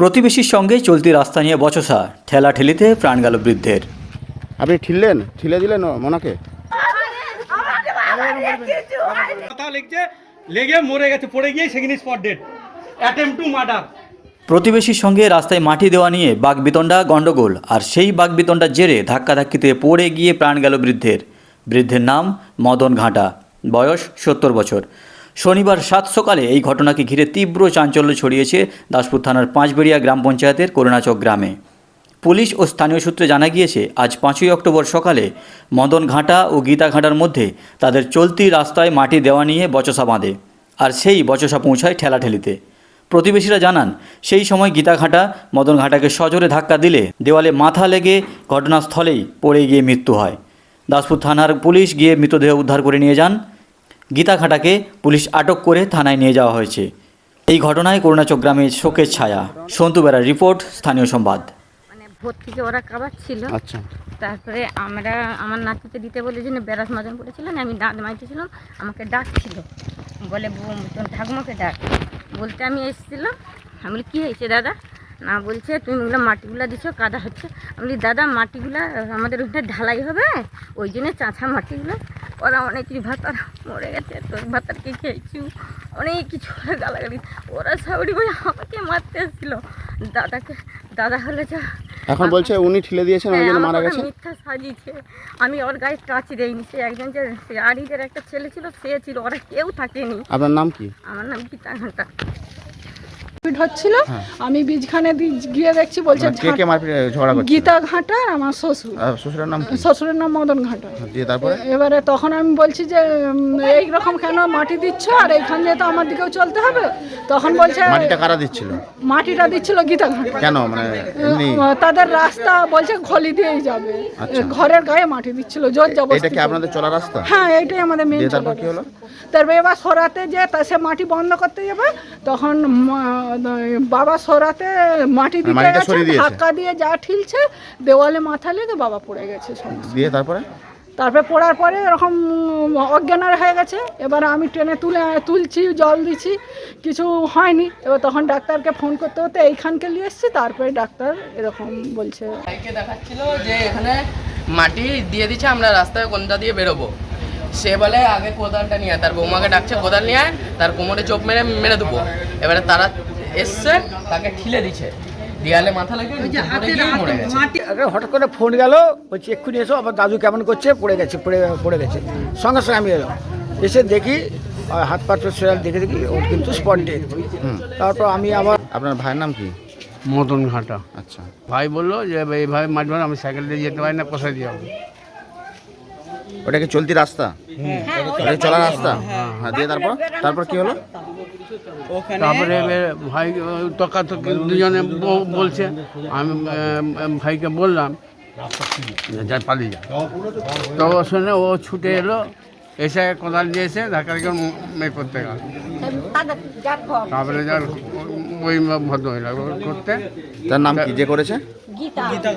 প্রতিবেশীর সঙ্গে চলতি রাস্তা নিয়ে বচসা ঠেলাঠেলিতে প্রাণ গেল বৃদ্ধের। আপনি ঠিললেন? ঠিলে দিলেন মোনাকে? কথা লেগে মরে গেছে পড়ে গিয়ে সেখানে spot dead attempt to murder প্রতিবেশীর সঙ্গে রাস্তায় মাটি দেওয়া নিয়ে বাগবিতণ্ডা গণ্ডগোল আর সেই বাগবিতণ্ডার জেরে ধাক্কাধাক্কিতে পড়ে গিয়ে প্রাণ গেল বৃদ্ধের। বৃদ্ধের নাম মদন ঘাটা বয়স সত্তর বছর। শনিবার সাত সকালে এই ঘটনাকে ঘিরে তীব্র চাঞ্চল্য ছড়িয়েছে দাসপুর থানার পাঁচবেড়িয়া গ্রাম পঞ্চায়েতের করুণাচক গ্রামে। পুলিশ ও স্থানীয় সূত্রে জানা গিয়েছে, আজ পাঁচই অক্টোবর সকালে মদন ঘাটা ও গীতা ঘাটার মধ্যে তাদের চলতি রাস্তায় মাটি দেওয়া নিয়ে বচসা বাঁধে আর সেই বচসা পৌঁছায় ঠেলাঠেলিতে। প্রতিবেশীরা জানান, সেই সময় গীতা ঘাটা মদন ঘাটাকে সজোরে ধাক্কা দিলে দেওয়ালে মাথা লেগে ঘটনাস্থলেই পড়ে গিয়ে মৃত্যু হয়। দাসপুর থানার পুলিশ গিয়ে মৃতদেহ উদ্ধার করে নিয়ে যান। গীতা ঘাটাকে পুলিশ আটক করে থানায় নিয়ে যাওয়া হয়েছে। এই ঘটনায় করুণাচক গ্রামে শোকের ছায়া। সন্তু বেড়ার রিপোর্ট স্থানীয় সংবাদ। মানে ভোর থেকে ওরা কাবাচ্ছিল আচ্ছা। তারপরে আমরা আমার নাতিতে দিতে বলে জন্য বেড়াস মাজন পড়েছিলেন আমি দাঁত মাইতেছিলাম আমাকে ডাকছিল। বলে তোর ঠাকুমাকে ডাক। বলতে আমি এসেছিলাম। আমি বলি কী হয়েছে দাদা? না বলছে তুমি ওগুলো মাটিগুলো দিছো কাদা হচ্ছে। আমি বলি দাদা মাটিগুলো আমাদের ওইটা ঢালাই হবে ওই জন্য চাঁচা মাটিগুলো ওরা অনেক কিছু ভাতার মরে গেছে তোর ভাতারকে খেয়েছি। অনেক কিছু গালাগালি। ওরা সাউরি ভাই আমাকে মারতে এসেছিল দাদাকে দাদা হলে যা। এখন বলছে উনি ঠেলে দিয়েছেন ওই হ্যাঁ, জন্য মারা গেছে? মিথ্যা সাজিয়েছে। আমি ওর গায়ে টাচ দেইনি। সে একজন যে আড়িদের একটা ছেলে ছিল সে ছিল ওরা কেউ থাকেনি। আপনার নাম কি? আমার নাম গীতা ঘণ্টা মারপিট হচ্ছিল। আমি বীজখানে দি- গিয়ে দেখছি বলছে কে কে মারপিট ঝগড়া করছে গীতা ঘাটা আর আমার শ্বশুর। শ্বশুরের নাম শ্বশুরের নাম মদন ঘাটা। দিয়ে তারপরে? এবারে তখন আমি বলছি যে উম, এইরকম কেন মাটি দিচ্ছ? আর এইখান দিয়ে তো আমার দিকেও চলতে হবে। তখন বলছে মাটিটা কারা দিচ্ছিল? মাটিটা দিচ্ছিল গীতা ঘাটা। কেন? মানে তাদের রাস্তা বলছে খলি দিয়েই যাবে। আচ্ছা। ঘরের গায়ে মাটি দিচ্ছিল জোর এটা কি আপনাদের চলা রাস্তা? হ্যাঁ এটাই আমাদের মেন তারপর কি হলো? তারপরে এবার সরাতে যে সে মাটি বন্ধ করতে যাবে তখন বাবা সরাতে মাটি দিতে গেছে ধাক্কা দিয়ে যা ঠিলছে দেওয়ালে মাথা লেগে বাবা পড়ে গেছে দিয়ে তারপরে? তারপরে পড়ার পরে এরকম অজ্ঞানার হয়ে গেছে। এবার আমি ট্রেনে তুলে তুলছি জল দিচ্ছি কিছু হয়নি। এবার তখন ডাক্তারকে ফোন করতে হতে এইখানকে নিয়ে এসছি তারপরে ডাক্তার এরকম বলছে। ভাইকে দেখাচ্ছিল যে এখানে মাটি দিয়ে দিচ্ছে আমরা রাস্তায় কোনটা দিয়ে বেরোবো। সে বলে আগে কোদালটা নিয়ে তার বৌমাকে ডাকছে কোদাল নিয়ে আয়, তার কোমরে চোখ মেরে মেরে দেবো। এবারে তারা এসছে তাকে ঠিলে দিচ্ছে। দেয়ালে মাথা লেগে নিচে মরে গেছে। হঠাৎ করে ফোন গেল বলছি এক্ষুনি এসো আমার দাদু কেমন করছে? পড়ে গেছে পড়ে পড়ে গেছে। সঙ্গে সঙ্গে আমি এলাম। এসে দেখি হাত পা সেরাল দেখে দেখি ওর কিন্তু স্পট ডেট তারপর আমি আবার আপনার ভাইয়ের নাম কি? মদন ঘাটা। আচ্ছা। ভাই বলল যে এইভাবে মাছ মার আমি সাইকেল দিয়ে যেতে পারি না কোথায় দিয়ে যাব? ওটা কি চলতি রাস্তা? কি চলা রাস্তা। হ্যাঁ। দিয়ে তারপর? তারপর কি হলো? তারপরে ভাই তকা তকি দুজনে বলছে আমি ভাইকে বললাম যে যাই পালিয়ে যা। তো শুনে ও ছুটে এলো এসে কোদাল দিয়ে এসে ধাক্কা ধাক্কা মেয়ে করতে গেল। তারপরে যার ওই ভদ্রমহিলা করতে। তার নাম কি? যে করেছে? গীতা। গীতা